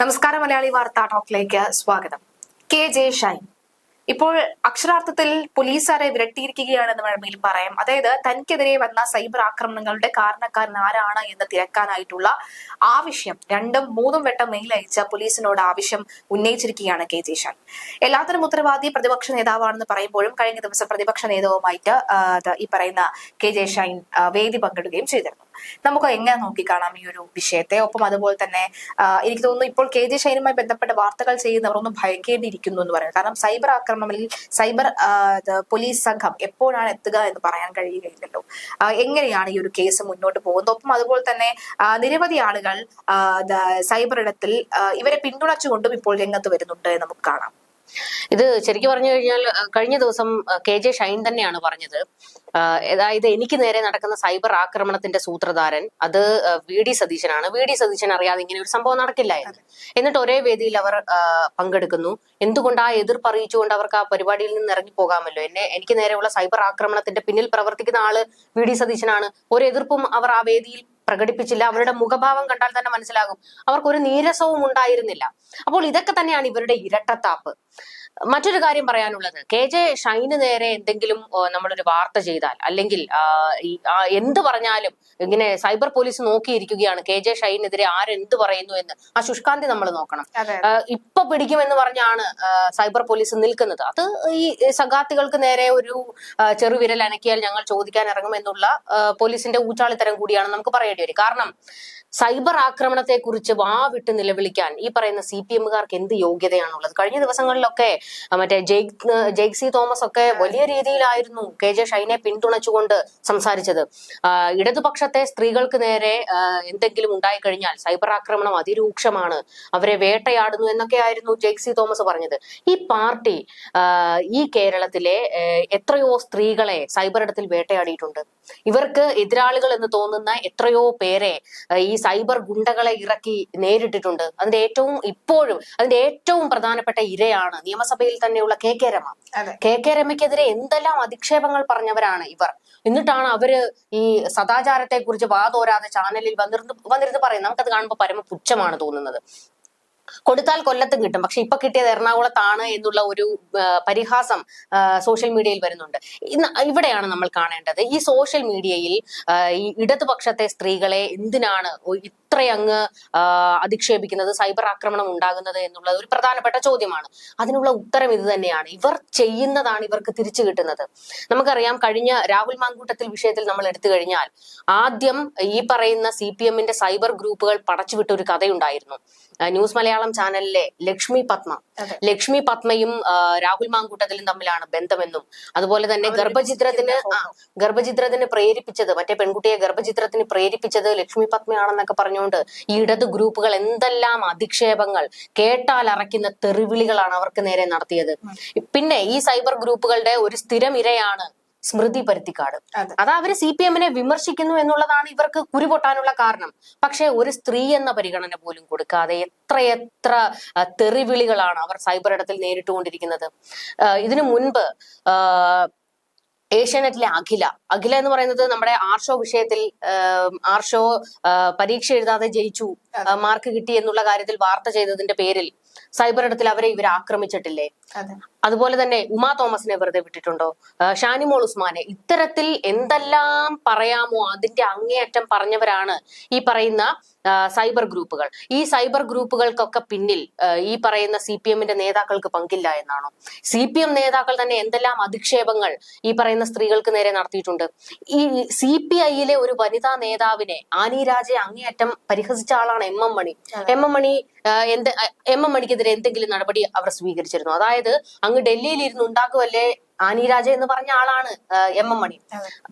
നമസ്കാരം മലയാളി വാർത്താ ടോക്കിലേക്ക് സ്വാഗതം. കെ ജെ ഷൈൻ ഇപ്പോൾ അക്ഷരാർത്ഥത്തിൽ പോലീസുകാരെ വിരട്ടിയിരിക്കുകയാണെന്ന് വേണമെങ്കിൽ പറയാം. അതായത് തനിക്കെതിരെ വന്ന സൈബർ ആക്രമണങ്ങളുടെ കാരണക്കാരൻ ആരാണ് എന്ന് തിരക്കാനായിട്ടുള്ള ആവശ്യം രണ്ടും മൂന്നും വട്ടം മെയിൽ അയച്ച പോലീസിനോട് ആവശ്യം ഉന്നയിച്ചിരിക്കുകയാണ് കെ ജെ ഷാൻ എല്ലാത്തരം ഉത്തരവാദി പ്രതിപക്ഷ നേതാവാണെന്ന് പറയുമ്പോഴും കഴിഞ്ഞ ദിവസം പ്രതിപക്ഷ നേതാവുമായിട്ട് ഈ പറയുന്ന കെ ജെ ഷൈൻ വേദി പങ്കിടുകയും ചെയ്തിരുന്നു. നമുക്ക് എങ്ങനെ നോക്കിക്കാണാം ഈ ഒരു വിഷയത്തെ? ഒപ്പം അതുപോലെ തന്നെ എനിക്ക് തോന്നുന്നു ഇപ്പോൾ കെ ജെ ഷൈനുമായി ബന്ധപ്പെട്ട വാർത്തകൾ ചെയ്യുന്നവർ ഒന്ന് ഭയക്കേണ്ടിയിരിക്കുന്നു എന്ന് പറയുന്നത് കാരണം സൈബർ ആക്രമണങ്ങളിൽ സൈബർ പോലീസ് സംഘം എപ്പോഴാണ് എത്തുക എന്ന് പറയാൻ കഴിയുകയില്ലല്ലോ. എങ്ങനെയാണ് ഈ ഒരു കേസ് മുന്നോട്ട് പോകുന്നത്? ഒപ്പം അതുപോലെ തന്നെ നിരവധി ആളുകൾ സൈബർ ഇടത്തിൽ ഇവരെ പിന്തുണച്ചുകൊണ്ടും ഇപ്പോൾ രംഗത്ത് വരുന്നുണ്ട് നമുക്ക് കാണാം. ഇത് ശരിക്കും പറഞ്ഞു കഴിഞ്ഞാൽ കഴിഞ്ഞ ദിവസം കെ ജെ ഷൈൻ തന്നെയാണ് പറഞ്ഞത്. അതായത് എനിക്ക് നേരെ നടക്കുന്ന സൈബർ ആക്രമണത്തിന്റെ സൂത്രധാരൻ അത് വി ഡി സതീശനാണ്. വി ഡി സതീശൻ അറിയാതെ ഇങ്ങനെ ഒരു സംഭവം നടക്കില്ലായിരുന്നു. എന്നിട്ട് ഒരേ വേദിയിൽ അവർ പങ്കെടുക്കുന്നു. എന്തുകൊണ്ട് ആ എതിർപ്പ് അറിയിച്ചുകൊണ്ട് അവർക്ക് ആ പരിപാടിയിൽ നിന്ന് ഇറങ്ങി പോകാമല്ലോ? എന്നെ എനിക്ക് നേരെയുള്ള സൈബർ ആക്രമണത്തിന്റെ പിന്നിൽ പ്രവർത്തിക്കുന്ന ആൾ വി ഡി സതീശനാണ്. ഒരു എതിർപ്പും അവർ ആ വേദിയിൽ പ്രകടിപ്പിച്ചില്ല. അവരുടെ മുഖഭാവം കണ്ടാൽ തന്നെ മനസ്സിലാകും. അവർക്കൊരു നീരസവും ഉണ്ടായിരുന്നില്ല. അപ്പോൾ ഇതൊക്കെ തന്നെയാണ് ഇവരുടെ ഇരട്ടത്താപ്പ്. മറ്റൊരു കാര്യം പറയാനുള്ളത്. കെ ജെ ഷൈന് നേരെ എന്തെങ്കിലും നമ്മളൊരു വാർത്ത ചെയ്താൽ അല്ലെങ്കിൽ എന്ത് പറഞ്ഞാലും ഇങ്ങനെ സൈബർ പോലീസ് നോക്കിയിരിക്കുകയാണ് കെ ജെ ഷൈനെതിരെ ആരെന്ത് പറയുന്നു എന്ന്. ആ ശുഷ്കാന്തി നമ്മൾ നോക്കണം. ഇപ്പൊ പിടിക്കുമെന്ന് പറഞ്ഞാണ് സൈബർ പോലീസ് നിൽക്കുന്നത്. അത് ഈ സഖാത്തികൾക്ക് നേരെ ഒരു ചെറുവിരൽ അനക്കിയാൽ ഞങ്ങൾ ചോദിക്കാൻ ഇറങ്ങുമെന്നുള്ള പോലീസിന്റെ ഊച്ചാളിത്തരം കൂടിയാണ് നമുക്ക് പറയേണ്ടി വരും. കാരണം സൈബർ ആക്രമണത്തെ കുറിച്ച് വാവിട്ട് നിലവിളിക്കാൻ ഈ പറയുന്ന സി പി എമ്മുകാർക്ക് എന്ത് യോഗ്യതയാണുള്ളത്? കഴിഞ്ഞ ദിവസങ്ങളിലൊക്കെ മറ്റേ മറ്റേ ജെയ്ക് സി തോമസ് ഒക്കെ വലിയ രീതിയിലായിരുന്നു കെ ജെ ഷൈനെ പിന്തുണച്ചുകൊണ്ട് സംസാരിച്ചത്. ഇടതുപക്ഷത്തെ സ്ത്രീകൾക്ക് നേരെ എന്തെങ്കിലും ഉണ്ടായി കഴിഞ്ഞാൽ സൈബർ ആക്രമണം അതിരൂക്ഷമാണ് അവരെ വേട്ടയാടുന്നു എന്നൊക്കെ ആയിരുന്നു ജെയ്ക്സി തോമസ് പറഞ്ഞത്. ഈ പാർട്ടി ഈ കേരളത്തിലെ എത്രയോ സ്ത്രീകളെ സൈബർ ഇടത്തിൽ വേട്ടയാടിയിട്ടുണ്ട്. ഇവർക്ക് എതിരാളികൾ എന്ന് തോന്നുന്ന എത്രയോ പേരെ ഈ സൈബർ ഗുണ്ടകളെ ഇറക്കി നേരിട്ടിട്ടുണ്ട്. അതിന്റെ ഏറ്റവും ഇപ്പോഴും അതിന്റെ ഏറ്റവും പ്രധാനപ്പെട്ട ഇരയാണ് നിയമസഭയിൽ തന്നെയുള്ള K K Rema. K K രമയ്ക്കെതിരെ എന്തെല്ലാം അധിക്ഷേപങ്ങൾ പറഞ്ഞവരാണ് ഇവർ. എന്നിട്ടാണ് അവർ ഈ സദാചാരത്തെ കുറിച്ച് വാതോരാതെ ചാനലിൽ വന്നിരുന്ന് വന്നിരുന്ന് പറയുന്നത്. നമുക്കത് കാണുമ്പോൾ പരമ പുച്ഛമാണ് തോന്നുന്നത്. കൊടുത്താൽ കൊല്ലത്തും കിട്ടും. പക്ഷെ ഇപ്പൊ കിട്ടിയത് എറണാകുളത്താണ് എന്നുള്ള ഒരു പരിഹാസം സോഷ്യൽ മീഡിയയിൽ വരുന്നുണ്ട്. ഇവിടെയാണ് നമ്മൾ കാണേണ്ടത്. ഈ സോഷ്യൽ മീഡിയയിൽ ഈ ഇടതുപക്ഷത്തെ സ്ത്രീകളെ എന്തിനാണ് ഇത്രയങ്ങ് അങ്ങ് അധിക്ഷേപിക്കുന്നത് സൈബർ ആക്രമണം ഉണ്ടാകുന്നത് എന്നുള്ളത് ഒരു പ്രധാനപ്പെട്ട ചോദ്യമാണ്. അതിനുള്ള ഉത്തരം ഇത് തന്നെയാണ്. ഇവർ ചെയ്യുന്നതാണ് ഇവർക്ക് തിരിച്ചു കിട്ടുന്നത്. നമുക്കറിയാം കഴിഞ്ഞ രാഹുൽ മാങ്കൂട്ടത്തിൽ വിഷയത്തിൽ നമ്മൾ എടുത്തു കഴിഞ്ഞാൽ ആദ്യം ഈ പറയുന്ന സി പി എമ്മിന്റെ സൈബർ ഗ്രൂപ്പുകൾ പടച്ചുവിട്ട ഒരു കഥയുണ്ടായിരുന്നു. ന്യൂസ് മലയാളം ചാനലിലെ ലക്ഷ്മി പത്മ. ലക്ഷ്മി പത്മയും രാഹുൽ മാങ്കൂട്ടത്തിലും തമ്മിലാണ് ബന്ധമെന്നും അതുപോലെ തന്നെ ഗർഭചിത്രത്തിന് ഗർഭചിത്രത്തിന് പ്രേരിപ്പിച്ചത് മറ്റേ പെൺകുട്ടിയെ ഗർഭചിത്രത്തിന് പ്രേരിപ്പിച്ചത് ലക്ഷ്മി പത്മയാണെന്നൊക്കെ പറഞ്ഞുകൊണ്ട് ഈ ഇടത് ഗ്രൂപ്പുകൾ എന്തെല്ലാം അധിക്ഷേപങ്ങൾ കേട്ടാൽ അറയ്ക്കുന്ന തെറിവിളികളാണ് അവർക്ക് നേരെ നടത്തിയത്. പിന്നെ ഈ സൈബർ ഗ്രൂപ്പുകളുടെ ഒരു സ്ഥിരം ഇരയാണ് സ്മൃതി പരുത്തിക്കാട്. അതാ. അവർ സി പി എമ്മിനെ വിമർശിക്കുന്നു എന്നുള്ളതാണ് ഇവർക്ക് കുരുപൊട്ടാനുള്ള കാരണം. പക്ഷെ ഒരു സ്ത്രീ എന്ന പരിഗണന പോലും കൊടുക്കാതെ എത്രയെത്ര തെറിവിളികളാണ് അവർ സൈബർ ഇടത്തിൽ നേരിട്ടുകൊണ്ടിരിക്കുന്നത്. ഇതിനു മുൻപ് ഏഷ്യാനെറ്റിലെ അഖില. അഖില എന്ന് പറയുന്നത് നമ്മുടെ ആർഷോ വിഷയത്തിൽ ആർഷോ പരീക്ഷ എഴുതാതെ ജയിച്ചു മാർക്ക് കിട്ടി എന്നുള്ള കാര്യത്തിൽ വാർത്ത ചെയ്തതിന്റെ പേരിൽ. സൈബർ ഇടത്തിൽ അവരെ ഇവർ ആക്രമിച്ചിട്ടില്ലേ? അതുപോലെ തന്നെ ഉമാ തോമസിനെ വെറുതെ വിട്ടിട്ടുണ്ടോ? ഷാനിമോൾ ഉസ്മാനെ ഇത്തരത്തിൽ എന്തെല്ലാം പറയാമോ? അതിന്റെ അങ്ങേയറ്റം പറഞ്ഞവരാണ് ഈ പറയുന്ന സൈബർ ഗ്രൂപ്പുകൾ. ഈ സൈബർ ഗ്രൂപ്പുകൾക്കൊക്കെ പിന്നിൽ ഈ പറയുന്ന സി പി എമ്മിന്റെ നേതാക്കൾക്ക് പങ്കില്ല എന്നാണോ? സി പി എം നേതാക്കൾ തന്നെ എന്തെല്ലാം അധിക്ഷേപങ്ങൾ ഈ പറയുന്ന സ്ത്രീകൾക്ക് നേരെ നടത്തിയിട്ടുണ്ട്? ഈ സി പി ഐയിലെ ഒരു വനിതാ നേതാവിനെ ആനി രാജയെ അങ്ങേയറ്റം പരിഹസിച്ച ആളാണ് M M Mani. M M Mani എന്ത് എം എം മണിക്കെതിരെ എന്തെങ്കിലും നടപടി അവർ സ്വീകരിച്ചിരുന്നു. അതായത് അങ്ങ് ഡൽഹിയിൽ ഇരുന്ന് ഉണ്ടാക്കുമല്ലേ ആനി രാജ എന്ന് പറഞ്ഞ ആളാണ് എം എം മണി.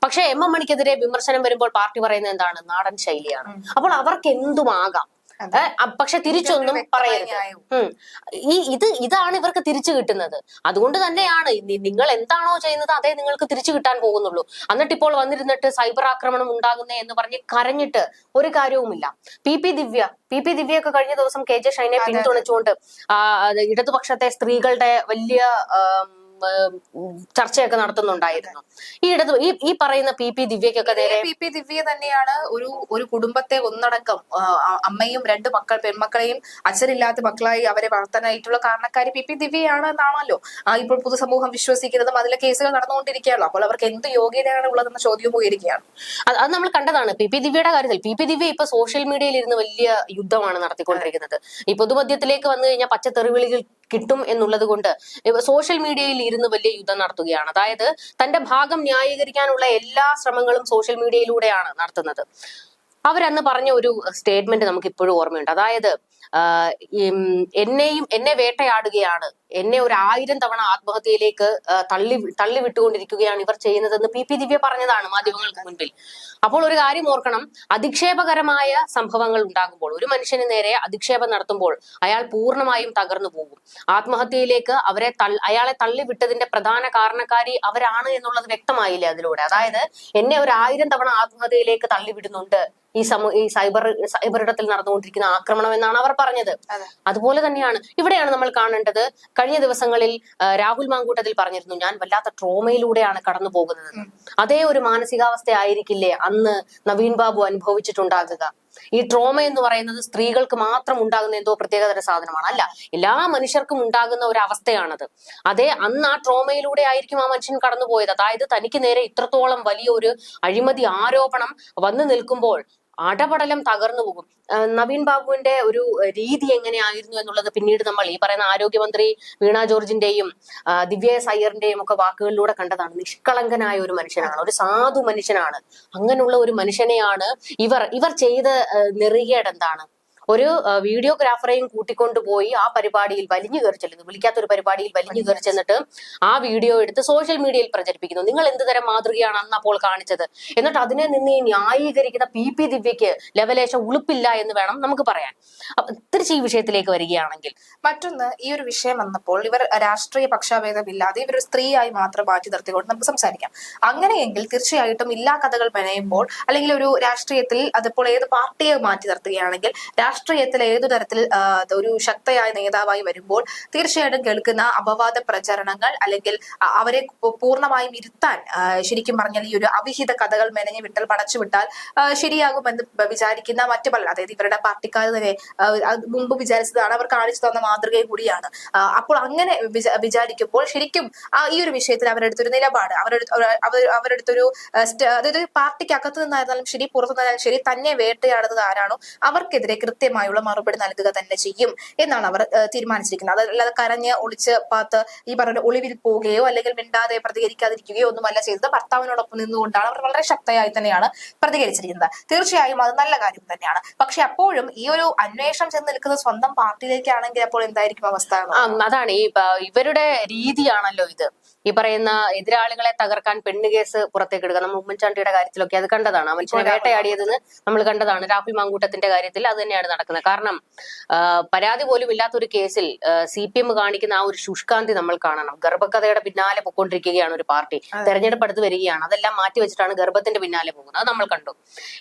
പക്ഷെ എം എം മണിക്കെതിരെ വിമർശനം വരുമ്പോൾ പാർട്ടി പറയുന്നത് എന്താണ്? നാടൻ ശൈലിയാണ്. അപ്പോൾ അവർക്ക് എന്തുമാകാം പക്ഷെ തിരിച്ചൊന്നും പറയരുത്. ഈ ഇത് ഇതാണ് ഇവർക്ക് തിരിച്ചു കിട്ടുന്നത്. അതുകൊണ്ട് തന്നെയാണ് നിങ്ങൾ എന്താണോ ചെയ്യുന്നത് അതേ നിങ്ങൾക്ക് തിരിച്ചു കിട്ടാൻ പോകുന്നുള്ളൂ. എന്നിട്ട് ഇപ്പോൾ വന്നിരുന്നിട്ട് സൈബർ ആക്രമണം ഉണ്ടാകുന്നേ എന്ന് പറഞ്ഞ് കരഞ്ഞിട്ട് ഒരു കാര്യവുമില്ല. P P Divya P P ദിവ്യയൊക്കെ കഴിഞ്ഞ ദിവസം കെ ജെ ഷൈനെ പിന്തുണച്ചുകൊണ്ട് ഇടതുപക്ഷത്തെ സ്ത്രീകളുടെ വലിയ ചർച്ചയൊക്കെ നടത്തുന്നുണ്ടായിരുന്നു. ഈ ഇടത് ഈ ഈ പറയുന്ന പി പി ദിവ്യക്കൊക്കെ നേരെ പി പി ദിവ്യ തന്നെയാണ് ഒരു ഒരു കുടുംബത്തെ ആ, അമ്മയും രണ്ട് മക്കൾ പെൺമക്കളെയും അച്ഛനില്ലാത്ത മക്കളായി അവരെ വളർത്താനായിട്ടുള്ള കാരണക്കാരി പി പി ദിവ്യയാണ് എന്നാണല്ലോ. ഇപ്പോൾ പൊതുസമൂഹം വിശ്വസിക്കുന്നതും അതിലെ കേസുകൾ നടന്നുകൊണ്ടിരിക്കുകയാണല്ലോ. അപ്പോൾ അവർക്ക് എന്ത് യോഗ്യതയാണ് ഉള്ളതെന്ന ചോദ്യവും ഉയരുകയാണ്. അത് അത് നമ്മൾ കണ്ടതാണ്. പി പി ദിവ്യയുടെ കാര്യത്തിൽ പി പി ദിവ്യ ഇപ്പൊ സോഷ്യൽ മീഡിയയിൽ ഇരുന്ന് വലിയ യുദ്ധമാണ് നടത്തിക്കൊണ്ടിരിക്കുന്നത്. ഈ പൊതുമധ്യത്തിലേക്ക് വന്നു കഴിഞ്ഞാൽ പച്ചത്തെറിവിളികൾ കിട്ടും എന്നുള്ളത് കൊണ്ട് സോഷ്യൽ മീഡിയയിൽ ഇരുന്ന് വലിയ യുദ്ധം നടത്തുകയാണ്. അതായത് തന്റെ ഭാഗം ന്യായീകരിക്കാനുള്ള എല്ലാ ശ്രമങ്ങളും സോഷ്യൽ മീഡിയയിലൂടെയാണ് നടത്തുന്നത്. അവരന്ന് പറഞ്ഞ ഒരു സ്റ്റേറ്റ്മെന്റ് നമുക്ക് ഇപ്പോഴും ഓർമ്മയുണ്ട്. അതായത് എന്നെയും എന്നെ വേട്ടയാടുകയാണ് എന്നെ ഒരു ആയിരം തവണ ആത്മഹത്യയിലേക്ക് തള്ളി തള്ളി വിട്ടുകൊണ്ടിരിക്കുകയാണ് ഇവർ ചെയ്യുന്നതെന്ന് പി പി ദിവ്യ പറഞ്ഞതാണ് മാധ്യമങ്ങൾക്ക് മുൻപിൽ. അപ്പോൾ ഒരു കാര്യം ഓർക്കണം അധിക്ഷേപകരമായ സംഭവങ്ങൾ ഉണ്ടാകുമ്പോൾ ഒരു മനുഷ്യന് നേരെ അധിക്ഷേപം നടത്തുമ്പോൾ അയാൾ പൂർണമായും തകർന്നു പോകും. ആത്മഹത്യയിലേക്ക് അവരെ അയാളെ അയാളെ തള്ളിവിട്ടതിന്റെ പ്രധാന കാരണക്കാരി അവരാണ് എന്നുള്ളത് വ്യക്തമായില്ലേ അതിലൂടെ? അതായത് എന്നെ ഒരു ആയിരം തവണ ആത്മഹത്യയിലേക്ക് തള്ളിവിടുന്നുണ്ട് ഈ സമൂ ഈ സൈബർ സൈബർ ഇടത്തിൽ നടന്നുകൊണ്ടിരിക്കുന്ന ആക്രമണം എന്നാണ് അവർ പറഞ്ഞത്. അതുപോലെ തന്നെയാണ് ഇവിടെയാണ് നമ്മൾ കാണേണ്ടത് കഴിഞ്ഞ ദിവസങ്ങളിൽ രാഹുൽ മാങ്കൂട്ടത്തിൽ പറഞ്ഞിരുന്നു ഞാൻ വല്ലാത്ത ട്രോമയിലൂടെയാണ് കടന്നു പോകുന്നത്. അതേ ഒരു മാനസികാവസ്ഥ ആയിരിക്കില്ലേ അന്ന് നവീൻ ബാബു അനുഭവിച്ചിട്ടുണ്ടാകുക. ഈ ട്രോമ എന്ന് പറയുന്നത് സ്ത്രീകൾക്ക് മാത്രം ഉണ്ടാകുന്ന എന്തോ പ്രത്യേകതര സാധനമാണ്. അല്ല എല്ലാ മനുഷ്യർക്കും ഉണ്ടാകുന്ന ഒരു അവസ്ഥയാണത്. അതേ അന്ന് ആ ട്രോമയിലൂടെ ആയിരിക്കും ആ മനുഷ്യൻ കടന്നുപോയത്. അതായത് തനിക്ക് നേരെ ഇത്രത്തോളം വലിയ ഒരു അഴിമതി ആരോപണം വന്നു നിൽക്കുമ്പോൾ അടപടലം തകർന്നു പോകും. നവീൻ ബാബുവിന്റെ ഒരു രീതി എങ്ങനെയായിരുന്നു എന്നുള്ളത് പിന്നീട് നമ്മൾ ഈ പറയുന്ന ആരോഗ്യമന്ത്രി വീണ ജോർജിന്റെയും ദിവ്യ സയ്യറിന്റെയും ഒക്കെ വാക്കുകളിലൂടെ കണ്ടതാണ്. നിഷ്കളങ്കനായ ഒരു മനുഷ്യനാണ്. ഒരു സാധു മനുഷ്യനാണ്. അങ്ങനെയുള്ള ഒരു മനുഷ്യനെയാണ് ഇവർ. ഇവർ ചെയ്ത് എന്താണ്? ഒരു വീഡിയോഗ്രാഫറെയും കൂട്ടിക്കൊണ്ടുപോയി ആ പരിപാടിയിൽ വലിഞ്ഞു കയറി ചെല്ലുന്നു. വിളിക്കാത്തൊരു പരിപാടിയിൽ വലിഞ്ഞു കയറി ചെന്നിട്ട് ആ വീഡിയോ എടുത്ത് സോഷ്യൽ മീഡിയയിൽ പ്രചരിപ്പിക്കുന്നു. നിങ്ങൾ എന്ത് തരം മാതൃകയാണ് അന്ന് അപ്പോൾ കാണിച്ചത്. എന്നിട്ട് അതിനെ നിന്ന് ഈ ന്യായീകരിക്കുന്ന പി പി ദിവ്യക്ക് ലെവലേശം ഉളുപ്പില്ല എന്ന് വേണം നമുക്ക് പറയാൻ. തിരിച്ച് ഈ വിഷയത്തിലേക്ക് വരികയാണെങ്കിൽ. മറ്റൊന്ന് ഈ ഒരു വിഷയം വന്നപ്പോൾ ഇവർ രാഷ്ട്രീയ പക്ഷാഭേദമില്ലാതെ ഇവർ ഒരു സ്ത്രീയായി മാത്രം മാറ്റി നിർത്തിക്കൊണ്ട് നമുക്ക് സംസാരിക്കാം. അങ്ങനെയെങ്കിൽ തീർച്ചയായിട്ടും ഇല്ലാ കഥകൾ മെനയുമ്പോൾ അല്ലെങ്കിൽ ഒരു രാഷ്ട്രീയത്തിൽ അതിപ്പോൾ ഏത് പാർട്ടിയെ മാറ്റി നിർത്തുകയാണെങ്കിൽ രാഷ്ട്രീയത്തിൽ ഏതു തരത്തിൽ ഒരു ശക്തയായ നേതാവായി വരുമ്പോൾ തീർച്ചയായിട്ടും കേൾക്കുന്ന അപവാദ പ്രചരണങ്ങൾ അല്ലെങ്കിൽ അവരെ പൂർണമായും ഇരുത്താൻ ശരിക്കും പറഞ്ഞാൽ ഈ ഒരു അവിഹിത കഥകൾ മെനഞ്ഞു വിട്ടൽ പടച്ചു വിട്ടാൽ ശരിയാകുമെന്ന് വിചാരിക്കുന്ന മറ്റു പല അതായത് ഇവരുടെ പാർട്ടിക്കാർ തന്നെ മുമ്പ് വിചാരിച്ചതാണ് അവർ കാണിച്ചു തന്ന മാതൃകയും കൂടിയാണ്. അപ്പോൾ അങ്ങനെ വിചാ- വിചാരിക്കുമ്പോൾ ശരിക്കും ഈ ഒരു വിഷയത്തിൽ അവരെടുത്തൊരു നിലപാട് അവരെടുത്ത് അവരെടുത്തൊരു അതായത് പാർട്ടിക്ക് അകത്ത് നിന്നായിരുന്നാലും ശരി പുറത്തു നിന്നാലും ശരി തന്നെ വേട്ടയാടുന്നത് ആരാണോ അവർക്കെതിരെ കൃത്യമായുള്ള മറുപടി നൽകുക തന്നെ ചെയ്യും എന്നാണ് അവർ തീരുമാനിച്ചിരിക്കുന്നത്. അതല്ലാതെ കരഞ്ഞ് ഒളിച്ച് പാത്ത് ഈ പറഞ്ഞ ഒളിവിൽ പോവുകയോ അല്ലെങ്കിൽ മിണ്ടാതെ പ്രതികരിക്കാതിരിക്കുകയോ ഒന്നുമല്ല ചെയ്തത്. ഭർത്താവിനോടൊപ്പം നിന്നുകൊണ്ടാണ് അവർ വളരെ ശക്തയായി തന്നെയാണ് പ്രതികരിച്ചിരിക്കുന്നത്. തീർച്ചയായും അത് നല്ല കാര്യം തന്നെയാണ്. പക്ഷെ അപ്പോഴും ഈ ഒരു അന്വേഷണം ചെന്ന് നിൽക്കുന്നത് സ്വന്തം പാർട്ടിയിലേക്കാണെങ്കിൽ അപ്പോൾ എന്തായിരിക്കും അവസ്ഥ അതാണ്. ഈ ഇവരുടെ രീതിയാണല്ലോ ഇത്. ഈ പറയുന്ന എതിരാളികളെ തകർക്കാൻ പെണ്ണ് കേസ് പുറത്തേക്ക് എടുക്കുക നമ്മൾ ഉമ്മൻചാണ്ടിയുടെ കാര്യത്തിലൊക്കെ അത് കണ്ടതാണ്. അവൻ വേട്ടയാടിയതെന്ന് നമ്മൾ കണ്ടതാണ്. രാഹുൽ മാങ്കൂട്ടത്തിന്റെ കാര്യത്തിൽ അത് തന്നെയാണ് നടക്കുന്നത്. കാരണം പരാതി പോലും ഇല്ലാത്ത ഒരു കേസിൽ സി പി എം കാണിക്കുന്ന ആ ഒരു ശുഷ്കാന്തി നമ്മൾ കാണണം. ഗർഭകഥയുടെ പിന്നാലെ പൊക്കൊണ്ടിരിക്കുകയാണ് ഒരു പാർട്ടി. തെരഞ്ഞെടുപ്പ് അടുത്ത് വരികയാണ്. അതെല്ലാം മാറ്റി വെച്ചിട്ടാണ് ഗർഭത്തിന്റെ പിന്നാലെ പോകുന്നത്. അത് നമ്മൾ കണ്ടു.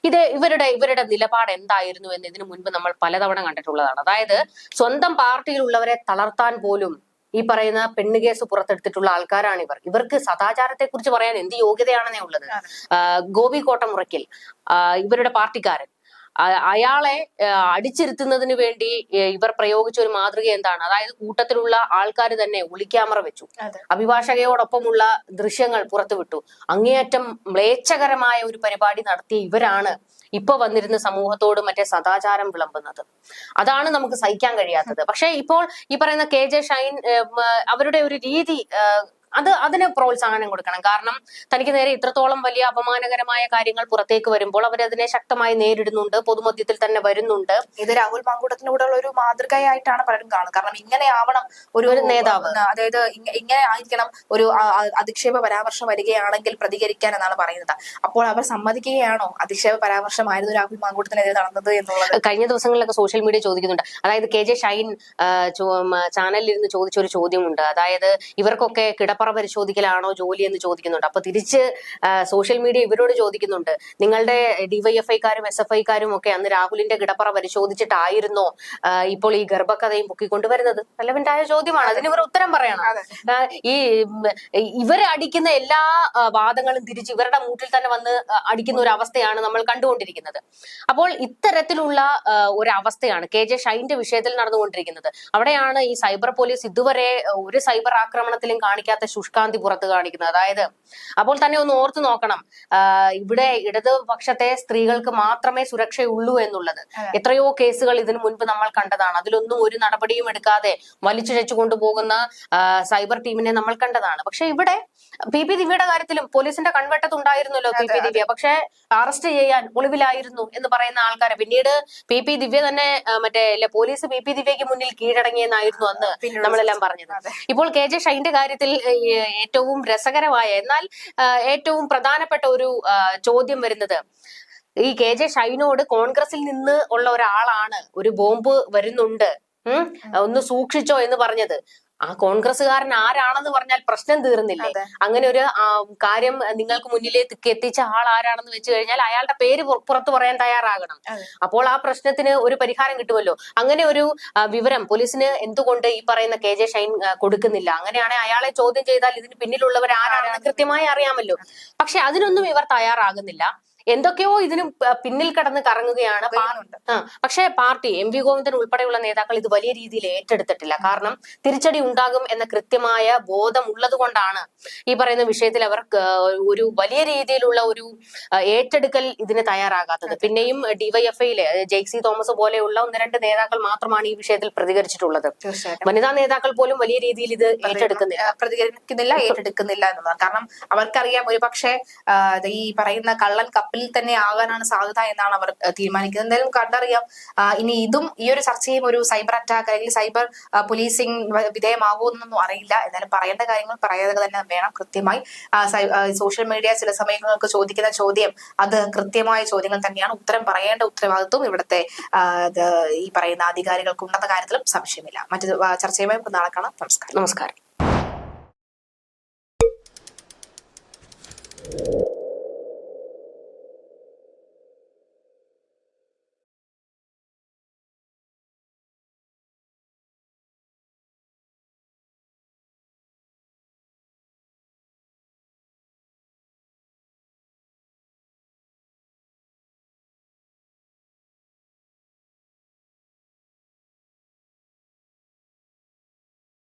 ഇത് ഇവരുടെ ഇവരുടെ നിലപാട് എന്തായിരുന്നു എന്ന് ഇതിനു മുൻപ് നമ്മൾ പലതവണ കണ്ടിട്ടുള്ളതാണ്. അതായത് സ്വന്തം പാർട്ടിയിലുള്ളവരെ തളർത്താൻ പോലും ഈ പറയുന്ന പെണ്ണ് കേസ് പുറത്തെടുത്തിട്ടുള്ള ആൾക്കാരാണ് ഇവർ. ഇവർക്ക് സദാചാരത്തെ കുറിച്ച് പറയാൻ എന്ത് യോഗ്യതയാണെന്നേ ഉള്ളത്. ഗോപി കോട്ടമുറയ്ക്കൽ ഇവരുടെ പാർട്ടിക്കാരൻ. അയാളെ അടിച്ചിരുത്തുന്നതിന് വേണ്ടി ഇവർ പ്രയോഗിച്ച ഒരു മാതൃക എന്താണ്? അതായത് കൂട്ടത്തിലുള്ള ആൾക്കാർ തന്നെ ഒളിക്യാമറ വെച്ചു. അഭിഭാഷകയോടൊപ്പമുള്ള ദൃശ്യങ്ങൾ പുറത്തുവിട്ടു അങ്ങേയറ്റം മ്ലേച്ഛകരമായ ഒരു പരിപാടി നടത്തിയ ഇവരാണ് ഇപ്പൊ വന്നിരുന്ന സമൂഹത്തോട് മറ്റേ സദാചാരം വിളമ്പുന്നത്. അതാണ് നമുക്ക് സഹിക്കാൻ കഴിയാത്തത്. പക്ഷേ ഇപ്പോൾ ഈ പറയുന്ന കെ ജെ ഷൈൻ അവരുടെ ഒരു രീതി അത് അതിന് പ്രോത്സാഹനം കൊടുക്കണം. കാരണം തനിക്ക് നേരെ ഇത്രത്തോളം വലിയ അപമാനകരമായ കാര്യങ്ങൾ പുറത്തേക്ക് വരുമ്പോൾ അവരതിനെ ശക്തമായി നേരിടുന്നുണ്ട് പൊതുമധ്യത്തിൽ തന്നെ വരുന്നുണ്ട്. ഇത് രാഹുൽ മാങ്കൂട്ടത്തിന്റെ കൂടെ ഉള്ള ഒരു മാതൃകയായിട്ടാണ് പലരും കാണുന്നത്. കാരണം ഇങ്ങനെ ആവണം ഒരു ഒരു നേതാവ്. അതായത് ഇങ്ങനെ ആയിരിക്കണം ഒരു അധിക്ഷേപ പരാമർശം വരികയാണെങ്കിൽ പ്രതികരിക്കാൻ എന്നാണ് പറയുന്നത്. അപ്പോൾ അവർ സമ്മതിക്കുകയാണോ? അധിക്ഷേപ പരാമർശമായിരുന്നു രാഹുൽ മാങ്കൂട്ടത്തിനെതിരെ നടന്നത് എന്നുള്ളത്. കഴിഞ്ഞ ദിവസങ്ങളിലൊക്കെ സോഷ്യൽ മീഡിയ ചോദിക്കുന്നുണ്ട്. അതായത് കെ ജെ ഷൈൻ ചാനലിൽ ഇരുന്ന് ചോദിച്ച ഒരു ചോദ്യമുണ്ട്. അതായത് ഇവർക്കൊക്കെ കിടപ്പ കിടപ്പറ പരിശോധിക്കലാണോ ജോലി എന്ന് ചോദിക്കുന്നുണ്ട്. അപ്പൊ തിരിച്ച് സോഷ്യൽ മീഡിയ ഇവരോട് ചോദിക്കുന്നുണ്ട് നിങ്ങളുടെ ഡിവൈഎഫ്ഐക്കാരും എസ് എഫ് ഐക്കാരും ഒക്കെ അന്ന് രാഹുലിന്റെ കിടപ്പറ പരിശോധിച്ചിട്ടായിരുന്നോ ഇപ്പോൾ ഈ ഗർഭക്കഥയും പൊക്കിക്കൊണ്ടുവരുന്നത്? റെലവെന്റായ ചോദ്യമാണ്. അതിന് ഇവർ ഉത്തരം പറയണം. ഈ ഇവരെ അടിക്കുന്ന എല്ലാ വാദങ്ങളും തിരിച്ച് ഇവരുടെ മൂട്ടിൽ തന്നെ വന്ന് അടിക്കുന്ന ഒരു അവസ്ഥയാണ് നമ്മൾ കണ്ടുകൊണ്ടിരിക്കുന്നത്. അപ്പോൾ ഇത്തരത്തിലുള്ള ഒരവസ്ഥയാണ് ഒരു അവസ്ഥയാണ് കെ ജെ ഷൈന്റെ വിഷയത്തിൽ നടന്നുകൊണ്ടിരിക്കുന്നത്. അവിടെയാണ് ഈ സൈബർ പോലീസ് ഇതുവരെ ഒരു സൈബർ ആക്രമണത്തിലും കാണിക്കാത്ത ശുഷ്കാന്തി പുറത്ത് കാണിക്കുന്നത്. അതായത് അപ്പോൾ തന്നെ ഒന്ന് ഓർത്തു നോക്കണം. ഇവിടെ ഇടതുപക്ഷത്തെ സ്ത്രീകൾക്ക് മാത്രമേ സുരക്ഷയുള്ളൂ എന്നുള്ളത്. എത്രയോ കേസുകൾ ഇതിനു മുൻപ് നമ്മൾ കണ്ടതാണ്. അതിലൊന്നും ഒരു നടപടിയും എടുക്കാതെ വലിച്ചിഴച്ചു കൊണ്ടുപോകുന്ന സൈബർ ടീമിനെ നമ്മൾ കണ്ടതാണ്. പക്ഷെ ഇവിടെ പി. പി. ദിവ്യയുടെ കാര്യത്തിലും പോലീസിന്റെ കൺവെട്ടത്തുണ്ടായിരുന്നല്ലോ പി. പി. ദിവ്യ. പക്ഷെ അറസ്റ്റ് ചെയ്യാൻ ഒളിവിലായിരുന്നു എന്ന് പറയുന്ന ആൾക്കാരെ. പിന്നീട് പി. പി. ദിവ്യ തന്നെ മറ്റേ അല്ലെ പോലീസ് പി. പി. ദിവ്യക്ക് മുന്നിൽ കീഴടങ്ങിയെന്നായിരുന്നു അന്ന് നമ്മളെല്ലാം പറഞ്ഞത്. ഇപ്പോൾ കെ. ജെ. ഷൈന്റെ കാര്യത്തിൽ ഏറ്റവും രസകരമായ എന്നാൽ ഏറ്റവും പ്രധാനപ്പെട്ട ഒരു ചോദ്യം വരുന്നത്. ഈ കെ ജെ ഷൈനോട് കോൺഗ്രസിൽ നിന്ന് ഉള്ള ഒരാളാണ് ഒരു ബോംബ് വരുന്നുണ്ട്. ഉം. ഒന്ന് സൂക്ഷിച്ചോ എന്ന് പറഞ്ഞത്. ആ കോൺഗ്രസ്സുകാരൻ ആരാണെന്ന് പറഞ്ഞാൽ പ്രശ്നം തീർന്നില്ലേ? അങ്ങനെ ഒരു കാര്യം നിങ്ങൾക്ക് മുന്നിലേക്ക് എത്തിച്ച ആൾ ആരാണെന്ന് വെച്ച് കഴിഞ്ഞാൽ അയാളുടെ പേര് പുറ- പുറത്തു പറയാൻ തയ്യാറാകണം. അപ്പോൾ ആ പ്രശ്നത്തിന് ഒരു പരിഹാരം കിട്ടുമല്ലോ. അങ്ങനെ ഒരു വിവരം പോലീസിന് എന്തുകൊണ്ട് ഈ പറയുന്ന കെ ജെ ഷൈൻ കൊടുക്കുന്നില്ല? അങ്ങനെയാണെങ്കിൽ അയാളെ ചോദ്യം ചെയ്താൽ ഇതിന് പിന്നിലുള്ളവർ ആരാണെന്ന് കൃത്യമായി അറിയാമല്ലോ. പക്ഷെ അതിനൊന്നും ഇവർ തയ്യാറാകുന്നില്ല. എന്തൊക്കെയോ ഇതിന് പിന്നിൽ കടന്ന് കറങ്ങുകയാണ് പക്ഷേ പാർട്ടി എം വി ഗോവിന്ദൻ ഉൾപ്പെടെയുള്ള നേതാക്കൾ ഇത് വലിയ രീതിയിൽ ഏറ്റെടുത്തിട്ടില്ല. കാരണം തിരിച്ചടി ഉണ്ടാകും എന്ന കൃത്യമായ ബോധം ഉള്ളത് കൊണ്ടാണ് ഈ പറയുന്ന വിഷയത്തിൽ അവർ ഒരു വലിയ രീതിയിലുള്ള ഒരു ഏറ്റെടുക്കൽ ഇതിന് തയ്യാറാകാത്തത്. പിന്നെയും ഡിവൈഎഫ്ഐയിലെ ജെയ്സി തോമസ് പോലെയുള്ള ഒന്ന് രണ്ട് നേതാക്കൾ മാത്രമാണ് ഈ വിഷയത്തിൽ പ്രതികരിച്ചിട്ടുള്ളത്. വനിതാ നേതാക്കൾ പോലും വലിയ രീതിയിൽ ഇത് ഏറ്റെടുക്കുന്നില്ല. പ്രതികരിക്കുന്നില്ല ഏറ്റെടുക്കുന്നില്ല എന്നതാണ് കാരണം അവർക്കറിയാം ഒരു പക്ഷേ ഈ പറയുന്ന കള്ളൻ കപ്പലിൽ തന്നെ ആകാനാണ് സാധ്യത എന്നാണ് അവർ തീരുമാനിക്കുന്നത്. എന്തായാലും കണ്ടറിയാം. ഇനി ഇതും ഈ ഒരു ചർച്ചയും ഒരു സൈബർ അറ്റാക്ക് അല്ലെങ്കിൽ സൈബർ പോലീസിംഗ് വിധേയമാകുമെന്നൊന്നും അറിയില്ല. എന്നാലും പറയേണ്ട കാര്യങ്ങൾ പറയാതെ തന്നെ വേണം കൃത്യമായി. സോഷ്യൽ മീഡിയ ചില സമയങ്ങൾക്ക് ചോദിക്കുന്ന ചോദ്യം അത് കൃത്യമായ ചോദ്യങ്ങൾ തന്നെയാണ്. ഉത്തരം പറയേണ്ട ഉത്തരവാദിത്വം ഇവിടുത്തെ ഈ പറയുന്ന അധികാരികൾക്ക് ഉണ്ടെന്ന കാര്യത്തിലും സംശയമില്ല. മറ്റു ചർച്ചയുമായി നമുക്ക് നാളെ കാണാം. നമസ്കാരം. നമസ്കാരം.